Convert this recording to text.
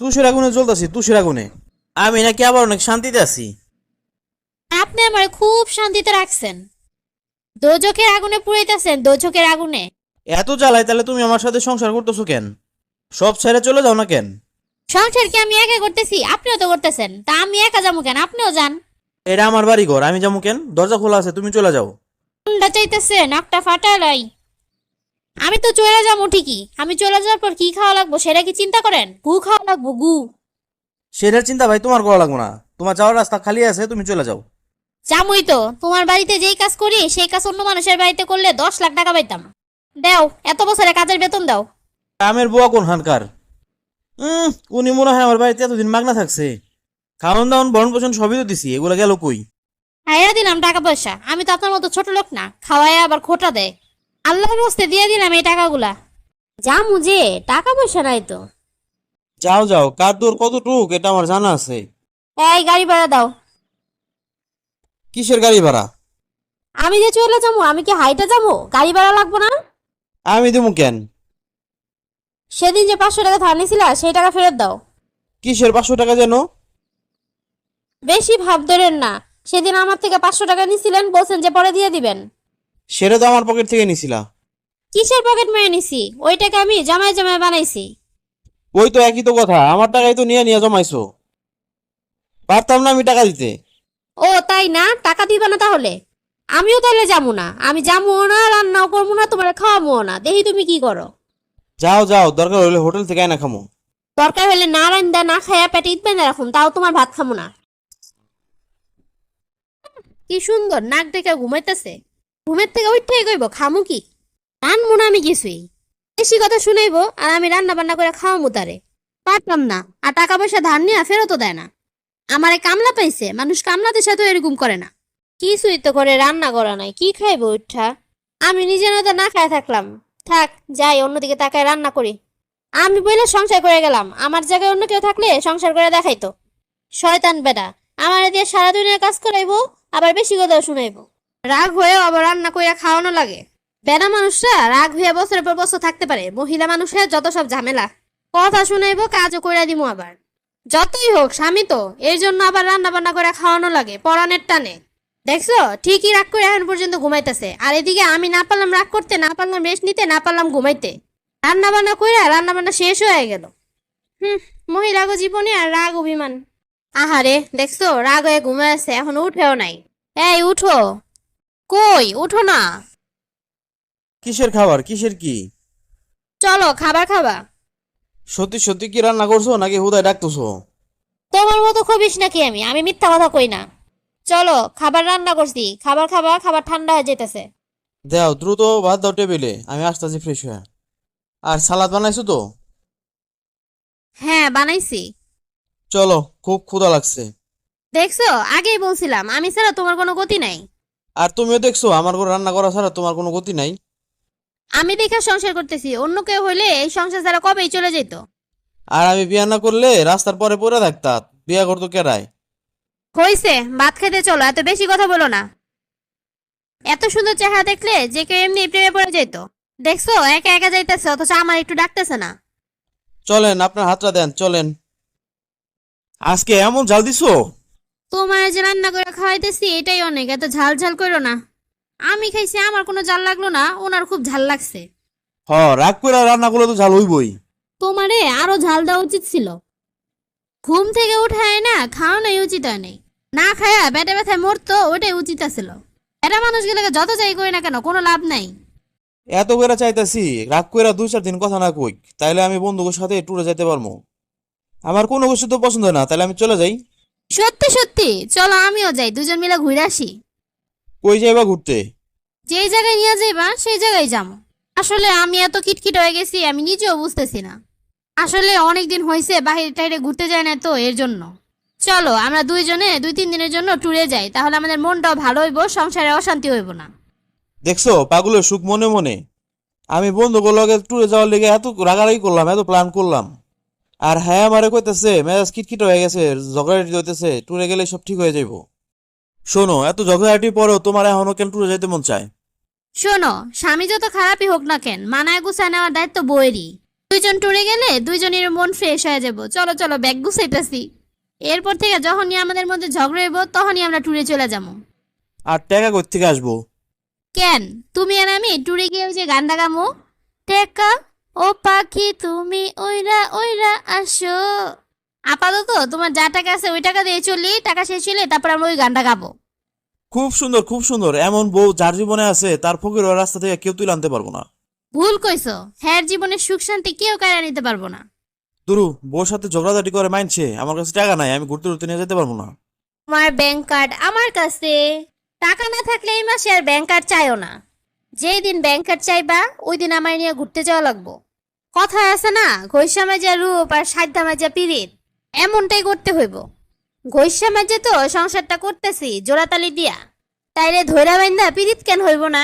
তুষের আগুনে জ্বলতাছি তুষের আগুনে আমি নাকি আবার অনেক শান্তিতে আছি। আপনি আমার খুব শান্তিতে রাখছেন। দোজকের আগুনে পুড়াইতেছেন দোজকের আগুনে। এত জ্বালাই তাহলে তুমি আমার সাথে সংসার করতেছো কেন? সব ছেড়ে চলে যাও না কেন? সংসার কি আমি একা করতেছি? আপনিও তো করতেছেন। তা আমি একা যাব কেন? আপনিও যান। এটা আমার বাড়ি ঘর আমি যাব কেন? দরজা খোলা আছে তুমি চলে যাও। ঠান্ডা চাইতেছে নাকটা ফাটালাই আমি তো চলে যাব ঠিকই। আমি চলে যাওয়ার পর কি খাওয়া লাগবো সেটা কি চিন্তা করেন? গু খাওয়া লাগবো গু। সেটার চিন্তা ভাই তোমার করা লাগবো না। তোমার যাওয়ার রাস্তা খালি আছে তুমি চলে যাও। জামুই তো। তোমার বাড়িতে যেই কাজ করি সেই কাজ অন্য মানুষের বাড়িতে করলে দশ লাখ টাকা পাইতাম। দাও এত বছরে কাজের বেতন দাও। আমের বুয়া কোন হানকার? উম, উনি মনে হয় আমার বাড়িতে এতদিন মাগনা থাকছে। খাওয়ান দাওয়ান বরণ পোষণ সবই তো দিছি এগুলো গেল কই? হাইয়া দিলাম টাকা পয়সা। আমি তো আপনার মতো ছোট লোক না। খাওয়ায় আবার খোটা দেয়। আল্লাহর হস্তে দিয়ে দিলাম এই টাকাগুলা। যে টাকা পয়সা নাই তো। যাও যাও কার দূর কতটুক এটা আমার জানা আছে। এই গাড়ি ভাড়া দাও। কিসের গাড়ি ভাড়া? আমি যে চলে যাব আমি কি হাইটে যাব? গাড়ি ভাড়া লাগবো না? আমি দেবো কেন? সেদিন যে পাঁচশো টাকা ধার নিছিলা সেই টাকা ফেরত দাও। কিসের পাঁচশো টাকা যেন? বেশি ভাব ধরেন না। সেদিন আমার থেকে পাঁচশো টাকা নিছিলেন বলছেন যে পরে দিয়ে দিবেন। সেটা তো আমার পকেট থেকে নিছিলা। কিসের পকেট মেরে নিছি? ওই টাকা আমি জমায় জমায় বানাইছি। ওই তো একই তো কথা আমার টাকাই তো নিয়ে নিয়ে জমাইছো। পারতাম না আমি টাকা দিতে। ও তাই না? টাকা দিবা না তাহলে? আমিও তাহলে যাব না। আমি যাব না রান্নাও করব না তোমার খাওয়াবো না। দেখি তুমি কি করো। যাও যাও দরকার হলে হোটেল থেকে আয়না খামো। দরকার হলে না রান্দা না খায়া পেটে ঈদ বেঁধে রাখুন তাও তোমার ভাত খামো না। কি সুন্দর নাক ডেকে ঘুমাইতেছে। ঘুমের থেকে উঠে গইব, খামু কি? রানবো না আমি কিছুই। বেশি কথা শুনাইবো আর আমি রান্না বান্না করে খাওয়ামু তারে। পারতাম না, আর টাকা পয়সা ধার নিয়ে ফেরতও দেয় না। আমারে কামলা পাইছে, মানুষ কামলাদের সাথে এরকম করে না। কিছুই তো করে রান্না করা নাই, কি খাইবো উঠা? আমি নিজে নয়তো না খায় থাকলাম। থাক, যাই, অন্যদিকে তাকায় রান্না করি। আমি বইলে সংসার করে গেলাম, আমার জায়গায় অন্য কেউ থাকলে সংসার করে দেখাইতো। শয়তান বেটা, আমার দিয়ে সারা দুনিয়া কাজ করাইবো, আবার বেশি কথা শুনাইবো। রাগ হয়েও আবার রান্না কইরা খাওয়ানো লাগে। বেড়া মানুষরা রাগ হয়ে বছরের পর বছর থাকতে পারে। মহিলা মানুষের যত সব ঝামেলা, কথা শুনাইবো, কাজও কইরা দিমু আবার। যতই হোক, স্বামী তো, এর জন্য আবার রান্না বান্না করে খাওয়ানো লাগে পরানের টানে। দেখছ? ঠিকই রাগ করে এখন পর্যন্ত ঘুমাইতেছে। আর এদিকে আমি না পারলাম রাগ করতে, না পারলাম রেস্ট নিতে, না পারলাম ঘুমাইতে। রান্না বান্না কইরা রান্না বান্না শেষ হয়ে গেল। হুম মহিলাগো জীবনে আর রাগ অভিমান। আহারে, দেখছ? রাগ হয়ে ঘুমে আছে এখন উঠেও নাই। এই, উঠো। কই? উঠো না। কিসের খাবার? কিসের কি? চলো খাবার খাবা। সত্যি সত্যি কি রান্না করছ নাকি হুদায় ডাকতেছো? তোমার মতো খবিস নাকি আমি? আমি মিথ্যা কথা কই না। চলো খাবার রান্না করছি। খাবার খাবা খাবার ঠান্ডা হয়ে যেতেছে দাও দ্রুত ভাত দাও টেবিলে। আমি আসতেছি ফ্রেশ হয়ে। আর সালাদ বানাইছো তো? হ্যাঁ বানাইছি। চলো খুব ক্ষুধা লাগছে। দেখছ? আগেই বলছিলাম আমি ছাড়া তোমার কোনো গতি নাই। আর তুমিও দেখছ আমার ঘরে রান্না করা ছাড়া তোমার কোনো গতি নাই। আমি দেখে সংসার করতেছি অন্য কেউ হইলে এই সংসার ছাড়া কবেই চলে যেত আর আমি বিয়া না করলে রাস্তার পরে পড়ে থাকতাম বিয়া করতো কেরায় হইছে ভাত খেতে চলো এত বেশি কথা বলো না। এত সুন্দর চেহারা দেখলে যে কেউ এমনি প্রেমে পড়ে যেত দেখছ একা একা যাইতেছে অথচ আমার একটু ডাকতেছে না। চলেন আপনার হাতটা দেন চলেন। আজকে এমন জাল দিছো? তোমার যে রান্না করে খাওয়াইতেছি এটাই অনেক। এত ঝাল ঝাল করো না। আমি খাইছি আমার কোনো ঝাল লাগল না ওনার খুব ঝাল লাগছে। হ রাগ করে রান্না করলে তো ঝাল হইবই। তোমারে আরও ঝাল দেওয়া উচিত ছিল। ঘুম থেকে উঠায় না খাওয়ানোই উচিত হয় নাই। না খায়া পেটে ব্যথায় মরতো ওটাই উচিত আছিল। এটা মানুষগুলোকে যত চাই করি না কেন কোনো লাভ নাই। এত করে চাইতাছি রাগ করে দুই চার দিন কথা না কই তাইলে আমি বন্ধুদের সাথে ট্যুরে যেতে পারব আমার কোনো কিছু তো পছন্দ না তাহলে আমি চলে যাই। সত্যি সত্যি। চলো আমিও যাই দুজন মিলে ঘুরে আসি। কই যাইবা ঘুরতে? যেই জায়গায় নিয়ে যাইবা সেই জায়গায় যাব আসলে আমি এত কিটকিট হয়ে গেছি আমি নিজেও বুঝতেছি না। আসলে অনেক দিন হয়েছে বাহিরে টাইরে ঘুরতে যায় না তো এর জন্য। চলো আমরা দুইজনে দুই তিন দিনের জন্য ট্যুরে যাই। তাহলে আমাদের মনটাও ভালো হইব সংসারে অশান্তি হইব না। দেখছ পাগুলের সুখ মনে মনে। আমি বন্ধুগুলোকে ট্যুরে যাওয়ার লেগে এত রাগারাগি করলাম এত প্ল্যান করলাম। আর হ্যাঁ আমারে কইতেছে মেজাজ কিটকিট হয়ে গেছে ঝগড়াটি হইতেছে ট্যুরে গেলে সব ঠিক হয়ে যাইব। শোনো এত ঝগড়াটি পরেও তোমার এখনও কেন ট্যুরে যাইতে মন চায়? শোনো স্বামী যত খারাপই হোক না কেন মানায় গুছায় নেওয়ার দায়িত্ব বইয়েরই। দুইজন ট্যুরে গেলে দুইজনের মন ফ্রেশ হয়ে যাব। চলো চলো ব্যাগ গুছাইতেছি। এরপর থেকে যখনই আমাদের মধ্যে ঝগড়া হইব তখনই আমরা ট্যুরে চলে যাব। আর টাকা কই থেকে আসব? কেন? তুমি আর আমি ট্যুরে গিয়ে ওই যে গান গামো টেকা ও পাখি তুমি ওইরা ওইরা আসো। আপাতত তোমার যা টাকা আছে ওই টাকা দিয়ে চলি টাকা শেষ হলে তারপর আমরা ওই গানটা গাবো। খুব সুন্দর খুব সুন্দর। এমন বউ যার জীবনে আছে তার ফকির ওর রাস্তা থেকে কেউ তুলে আনতে পারব না। ভুল কইছো। হ্যার জীবনে সুখ শান্তি কেউ কায়রা নিতে পারব না। দুরু বউর সাথে ঝগড়াঝাটি করে মানছে আমার কাছে টাকা নাই আমি ঘুরতে ঘুরতে নিয়ে যেতে পারব না। তোমার ব্যাংক কার্ড আমার কাছে। টাকা না থাকলে এই মাসে আর ব্যাংক কার্ড চাইও না। যেই দিন ব্যাংকার চাইবা, ওই দিন আমার নিয়ে ঘুরতে যাওয়া লাগবো। কথা আছে না, ঘৈষা মাজা রূপ আর সাধ্য মাজা পিরিত এমনটাই করতে হইব। ঘৈষা মাঝে তো সংসারটা করতেছি, জোড়াতালি দিয়া। তাইলে ধৈরা বাইন্দা পিরিত কেন হইব না?